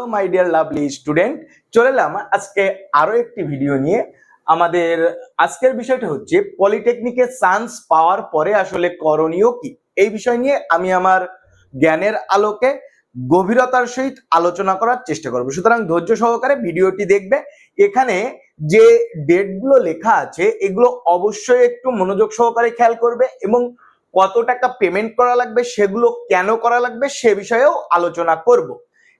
Hello my dear lovely student চলে এলাম আজকে আরও একটি ভিডিও নিয়ে। আমাদের আজকের বিষয়টা হচ্ছে পলিটেকনিকে চান্স পাওয়ার পরে আসলে করণীয় কি? এই বিষয় নিয়ে আমি আমার জ্ঞানের আলোকে গভীরতার সহিত আলোচনা করার চেষ্টা করব। সুতরাং ধৈর্য সহকারে ভিডিওটি দেখবে। এখানে যে ডেটগুলো লেখা আছে, এগুলো অবশ্যই একটু মনোযোগ সহকারে খেয়াল করবে এবং কত টাকা পেমেন্ট করা লাগবে, সেগুলো কেন করা লাগবে, সে বিষয়েও আলোচনা করব।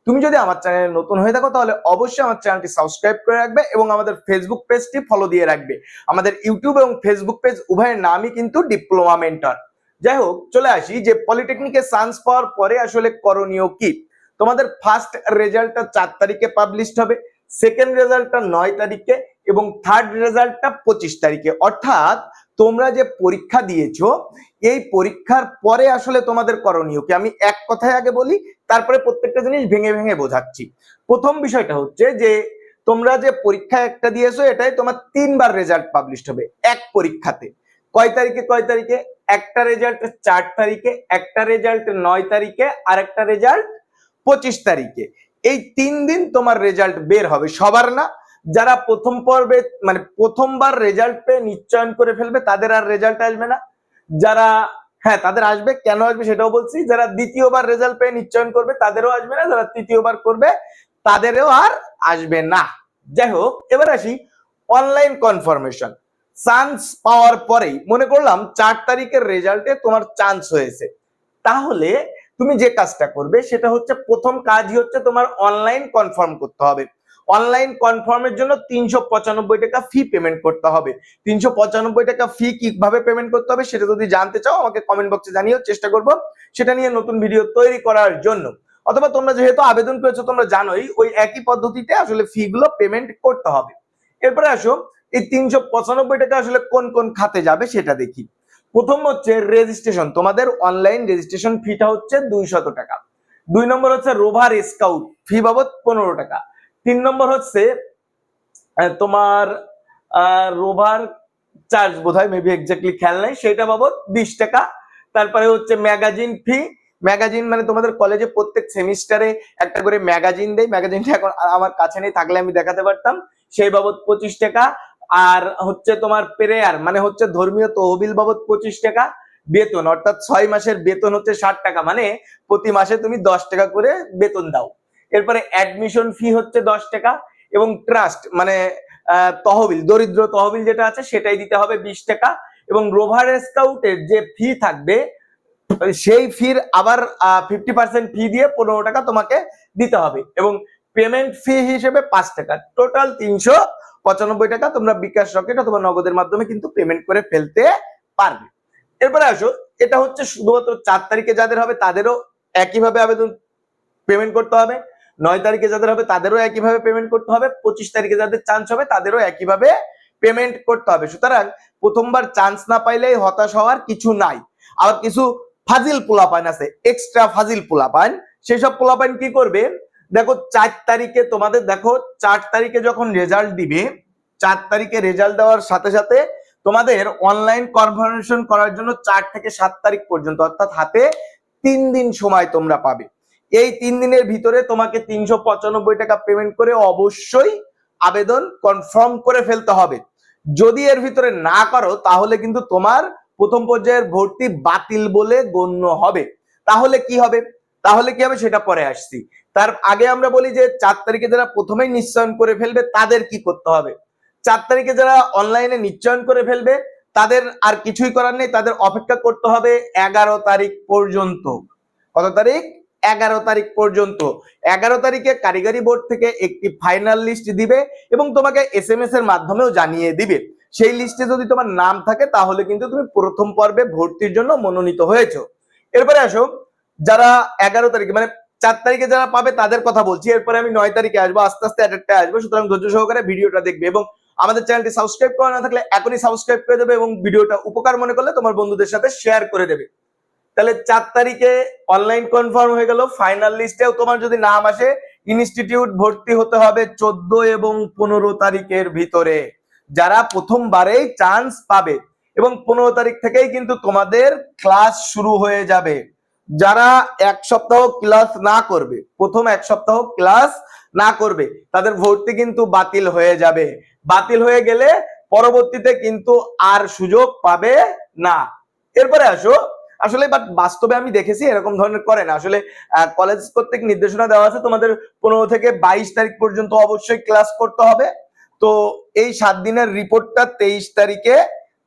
তুমি যদি আমার চ্যানেলে নতুন হয়ে থাকো, তাহলে অবশ্যই আমার চ্যানেলটি সাবস্ক্রাইব করে রাখবে এবং আমাদের ফেসবুক পেজটি ফলো দিয়ে রাখবে। আমাদের ইউটিউব এবং ফেসবুক পেজ উভয়ের নামই কিন্তু ডিপ্লোমা মেন্টর যাই হোক, চলে আসি যে পলিটেকনিকে চান্স পাওয়ার পরে আসলে করণীয় কি? তোমাদের ফার্স্ট রেজাল্টটা চার তারিখে পাবলিশড হবে সেকেন্ড রেজাল্টটা নয় তারিখে এবং থার্ড রেজাল্টটা পঁচিশ তারিখে। অর্থাৎ তোমরা যে পরীক্ষা দিয়েছ, এই পরীক্ষার পরে আসলে তোমাদের করণীয় কি? আমি এক কথায় আগে বলি, তারপরে প্রত্যেকটা জিনিস ভেঙে ভেঙে বোঝাচ্ছি। প্রথম বিষয়টা হচ্ছে যে, তোমরা যে পরীক্ষা একটা দিয়েছ, এটাই তোমার তিনবার রেজাল্ট পাবলিশ হবে এক পরীক্ষাতে। কয় তারিখে কয় তারিখে? একটা রেজাল্ট চার তারিখে, একটা রেজাল্ট নয় তারিখে, আর একটা রেজাল্ট পঁচিশ তারিখে। এই তিন দিন তোমার রেজাল্ট বের হবে। সবার না যারা প্রথম পর্বে মানে প্রথমবার রেজাল্ট পেয়ে নিশ্চয়ন করে ফেলবে, তাদের আর রেজাল্ট আসবে না। যারা হ্যাঁ তাদের আসবে, কেন আসবে সেটাও বলছি। যারা দ্বিতীয়বার রেজাল্ট পেয়ে নিশ্চয়ন করবে, তাদেরও আসবে না। যারা তৃতীয়বার করবে, তাদেরও আর আসবে না। যাই হোক, এবার আসি অনলাইন কনফার্মেশন চান্স পাওয়ার পরেই মনে করলাম চার তারিখের রেজাল্টে তোমার চান্স হয়েছে। তাহলে তুমি যে কাজটা করবে, সেটা হচ্ছে প্রথম কাজই হচ্ছে তোমার অনলাইন কনফার্ম করতে হবে। অনলাইন কনফার্মের জন্য তিনশো পঁচানব্বই টাকা ফি পেমেন্ট করতে হবে। তিনশো পঁচানব্বই টাকা ফি কীভাবে পেমেন্ট করতে হবে সেটা যদি জানতে চাও, আমাকে কমেন্ট বক্সে জানিও চেষ্টা করব। সেটা নিয়ে নতুন ভিডিও তৈরি করার জন্য। অথবা তোমরা যেহেতু আবেদন করেছ, তোমরা জানোই, ওই একই পদ্ধতিতে আসলে ফি গুলো পেমেন্ট করতে হবে। এরপরে আসো, এই তিনশো পঁচানব্বই টাকা আসলে কোন কোন খাতে যাবে সেটা দেখি। প্রথম হচ্ছে রেজিস্ট্রেশন তোমাদের অনলাইন রেজিস্ট্রেশন ফিটা হচ্ছে দুইশত টাকা। দুই নম্বর হচ্ছে রোভার স্কাউট ফি বাবদ পনেরো টাকা। তিন নম্বর হচ্ছে তোমার রোভার চার্জ বোধ হয় মেবি এক্স্যাক্টলি খেয়াল নাই সেটা বাবদ বিশ টাকা। তারপরে হচ্ছে ম্যাগাজিন ফি। ম্যাগাজিন মানে তোমাদের কলেজে প্রত্যেক সেমিস্টারে একটা করে ম্যাগাজিন দেয়। ম্যাগাজিনটা এখন আমার কাছে নেই, থাকলে আমি দেখাতে পারতাম। সেই বাবদ পঁচিশ টাকা। আর হচ্ছে তোমার প্রেয়ার মানে হচ্ছে ধর্মীয় তহবিল বাবদ পঁচিশ টাকা। বেতন, অর্থাৎ ছয় মাসের বেতন হচ্ছে ষাট টাকা। মানে প্রতি মাসে তুমি দশ টাকা করে বেতন দাও। এরপরে অ্যাডমিশন ফি হচ্ছে দশ টাকা এবং ট্রাস্ট মানে তহবিল, দরিদ্র তহবিল যেটা আছে সেটাই দিতে হবে বিশ টাকা এবং রোভার স্কাউটের যে ফি থাকবে সেই ফির আবার ফিফটি পার্সেন্ট ফি দিয়ে পনেরো টাকা তোমাকে দিতে হবে এবং পেমেন্ট ফি হিসেবে পাঁচ টাকা। টোটাল তিনশো পঁচানব্বই টাকা তোমরা বিকাশ রকেট অথবা নগদের মাধ্যমে কিন্তু পেমেন্ট করে ফেলতে পারবে। এরপরে আসো, এটা হচ্ছে শুধুমাত্র চার তারিখে যাদের হবে তাদেরও একইভাবে আবেদন পেমেন্ট করতে হবে। নয় তারিখে যাদের হবে, তাদেরও একইভাবে পেমেন্ট করতে হবে। পঁচিশ তারিখে যাদের চান্স হবে, তাদেরও একইভাবে পেমেন্ট করতে হবে। সুতরাং প্রথমবার চান্স না পাইলেই হতাশ হওয়ার কিছু নাই। আর কিছু ফাজিল পোলাপাইন আছে এক্সট্রা ফাজিল পোলাপাইন সেসব পোলাপাইন কি করবে? দেখো, চার তারিখে তোমাদের, দেখো, চার তারিখে যখন রেজাল্ট দিবে, চার তারিখে রেজাল্ট দেওয়ার সাথে সাথে তোমাদের অনলাইন কনফার্মেশন করার জন্য চার থেকে সাত তারিখ পর্যন্ত, অর্থাৎ হাতে তিন দিন সময় তোমরা পাবে। এই তিন দিনের ভিতরে তোমাকে তিনশো পঁচানব্বই টাকা পেমেন্ট করে অবশ্যই আবেদন কনফার্ম করে ফেলতে হবে। যদি এর ভিতরে না করো, তাহলে কিন্তু তোমার প্রথম পর্যায়ের ভর্তি বাতিল বলে গণ্য হবে। তাহলে কি হবে? তাহলে কি হবে? সেটা পরে আসছি। তার আগে আমরা বলি যে চার তারিখে যারা প্রথমেই নিশ্চয়ন করে ফেলবে, তাদের কি করতে হবে? চার তারিখে যারা অনলাইনে নিশ্চয়ন করে ফেলবে, তাদের আর কিছুই করার নেই। তাদের অপেক্ষা করতে হবে এগারো তারিখ পর্যন্ত। কত তারিখ? এগারো তারিখ পর্যন্ত। এগারো তারিখে কারিগরি বোর্ড থেকে একটি ফাইনাল লিস্ট দিবে এবং তোমাকে এস এম এর মাধ্যমেও জানিয়ে দিবে। সেই লিস্টে যদি তোমার নাম থাকে, তাহলে কিন্তু তুমি প্রথম পর্বে ভর্তির জন্য মনোনীত হয়েছো। এরপরে আসো, যারা এগারো তারিখে মানে চার তারিখে যারা পাবে তাদের কথা বলছি। এরপরে আমি নয় তারিখে আসব, আস্তে আস্তে একটা আসব। সুতরাং ধৈর্য সহকারে ভিডিওটা দেখবে এবং আমাদের চ্যানেলটি সাবস্ক্রাইব করা না থাকলে এখনই সাবস্ক্রাইব করে দেবে এবং ভিডিওটা উপকার মনে করলে তোমার বন্ধুদের সাথে শেয়ার করে দেবে। তাহলে চার তারিখে অনলাইন কনফার্ম হয়ে গেল। ফাইনাল লিস্টেও তোমার যদি নাম আসে ইনস্টিটিউট ভর্তি হতে হবে চোদ্দ এবং পনেরো তারিখের ভিতরে। যারা প্রথমবারেই চান্স পাবে এবং পনেরো তারিখ থেকেই কিন্তু তোমাদের ক্লাস শুরু হয়ে যাবে। যারা এক সপ্তাহ ক্লাস না করবে, প্রথম এক সপ্তাহ ক্লাস না করবে, তাদের ভর্তি কিন্তু বাতিল হয়ে যাবে। বাতিল হয়ে গেলে পরবর্তীতে কিন্তু আর সুযোগ পাবে না। এরপরে আসো আসলে বাট বাস্তবে আমি দেখেছি এরকম ধরনের করে না। আসলে কলেজ কর্তৃক নির্দেশনা দেওয়া আছে, তোমাদের পনেরো থেকে বাইশ তারিখ পর্যন্ত অবশ্যই ক্লাস করতে হবে। তো এই সাত দিনের রিপোর্টটা তেইশ তারিখে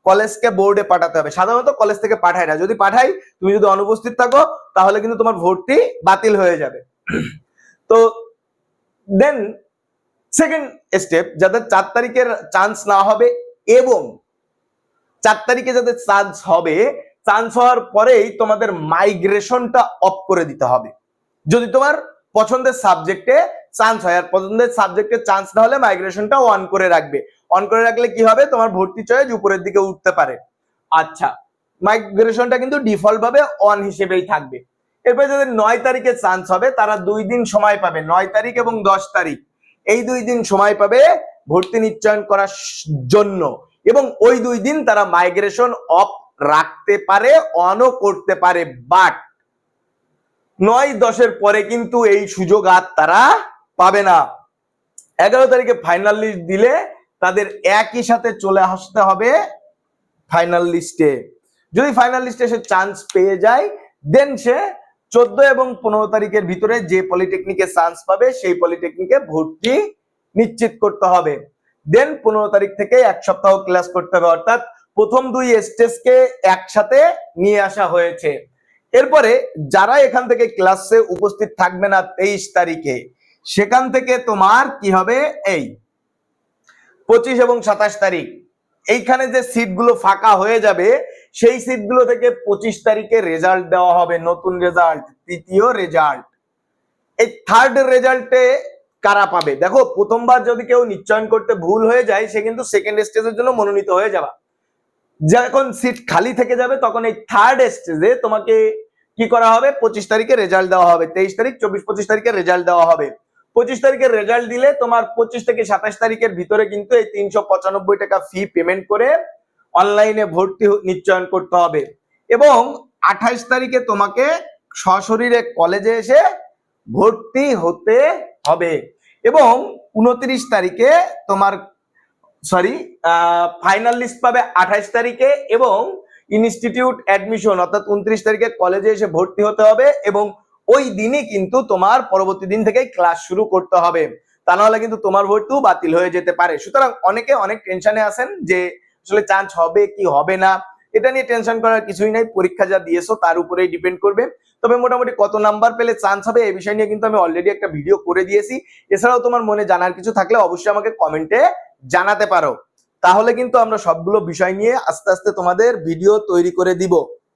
কলেজকে বোর্ডে পাঠাতে হবে। সাধারণত কলেজ থেকে পাঠায় না। যদি পাঠাই, তুমি যদি অনুপস্থিত থাকো, তাহলে কিন্তু তোমার ভর্তি বাতিল হয়ে যাবে। তো দেন সেকেন্ড স্টেপ যাদের চার তারিখের চান্স না হবে এবং চার তারিখে যাদের চান্স হবে চান্স হওয়ার পরেই তোমাদের মাইগ্রেশনটা অফ করে দিতে হবে। যদি তোমার পছন্দের সাবজেক্টে চান্স হয়, আর পছন্দের সাবজেক্টে চান্স না হলে মাইগ্রেশনটা অন করে রাখবে। অন করে রাখলে কি হবে? তোমার ভর্তি চয়েস উপরের দিকে উঠতে পারে। আচ্ছা মাইগ্রেশনটা কিন্তু ডিফল্ট ভাবে অন হিসেবেই থাকবে। এরপরে যাদের নয় তারিখে চান্স হবে, তারা দুই দিন সময় পাবে। নয় তারিখ এবং দশ তারিখ। এই দুই দিন সময় পাবে ভর্তি নিশ্চয়ন করার জন্য। এবং ওই দুই দিন তারা মাইগ্রেশন অফ রাখতে পারে অনও করতে পারে বাট নয় দশের পরে কিন্তু এই সুযোগ আর তারা পাবে না। এগারো তারিখে ফাইনাল লিস্ট দিলে তাদের একই সাথে চলে আসতে হবে ফাইনাল লিস্টে যদি ফাইনাল লিস্টে সে চান্স পেয়ে যায় দেন সে চোদ্দ এবং পনেরো তারিখের ভিতরে যে পলিটেকনিকে চান্স পাবে, সেই পলিটেকনিকে ভর্তি নিশ্চিত করতে হবে। দেন পনেরো তারিখ থেকে এক সপ্তাহ ক্লাস করতে হবে, অর্থাৎ প্রথম দুই স্টেজকে একসাথে নিয়ে আসা হয়েছে। এরপরে যারা এখান থেকে ক্লাসে উপস্থিত থাকবে না তেইশ তারিখে, সেখান থেকে তোমার কি হবে? এই, পঁচিশ এবং সাতাশ তারিখ। এইখানে যে সিটগুলো ফাঁকা হয়ে যাবে, সেই সিটগুলো থেকে পঁচিশ তারিখে রেজাল্ট দেওয়া হবে, নতুন রেজাল্ট তৃতীয় রেজাল্ট এই থার্ড রেজাল্টে কারা পাবে? দেখো, প্রথমবার যদি কেউ নিশ্চয়ন করতে ভুল হয়ে যায়, সে কিন্তু সেকেন্ড স্টেজের জন্য মনোনীত হয়ে যাবে। যখন সিট খালি থেকে যাবে, তখন এই থার্ড স্টেজে তোমাকে কি করা হবে? পঁচিশ তারিখে রেজাল্ট দেওয়া হবে। তেইশ তারিখ, চব্বিশ, পঁচিশ তারিখে রেজাল্ট দেওয়া হবে। পঁচিশ তারিখের রেজাল্ট দিলে তোমার পঁচিশ থেকে সাতাশ তারিখের ভিতরে কিন্তু এই তিনশো পঁচানব্বই টাকা ফি পেমেন্ট করে অনলাইনে ভর্তি নিশ্চয়ন করতে হবে। এবং আঠাইশ তারিখে তোমাকে সশরীরে কলেজে এসে ভর্তি হতে হবে। এবং উনত্রিশ তারিখে তোমার সরি ফাইনাল লিস্ট পাবে আঠাইশ তারিখে এবং ইনস্টিটিউট অ্যাডমিশন অর্থাৎ উনত্রিশ তারিখে কলেজে এসে ভর্তি হতে হবে এবং ওই দিনই কিন্তু তোমার পরবর্তী দিন থেকে ক্লাস শুরু করতে হবে। তা নাহলে কিন্তু তোমার ভর্তিও বাতিল হয়ে যেতে পারে। সুতরাং অনেকে অনেক টেনশনে আছেন যে আসলে চান্স হবে কি হবে না। এটা নিয়ে টেনশন করার কিছুই নাই, পরীক্ষা যা দিয়েছ তার উপরেই ডিপেন্ড করবে। তবে মোটামুটি কত নাম্বার পেলে চান্স হবে এই বিষয় নিয়ে কিন্তু আমি অলরেডি একটা ভিডিও করে দিয়েছি। এছাড়াও তোমার মনে জানার কিছু থাকলে অবশ্যই আমাকে কমেন্টে জানাতে পারো। তাহলে কিন্তু আমরা সবগুলো বিষয় নিয়ে আস্তে আস্তে তোমাদের ভিডিও তৈরি করে দিব।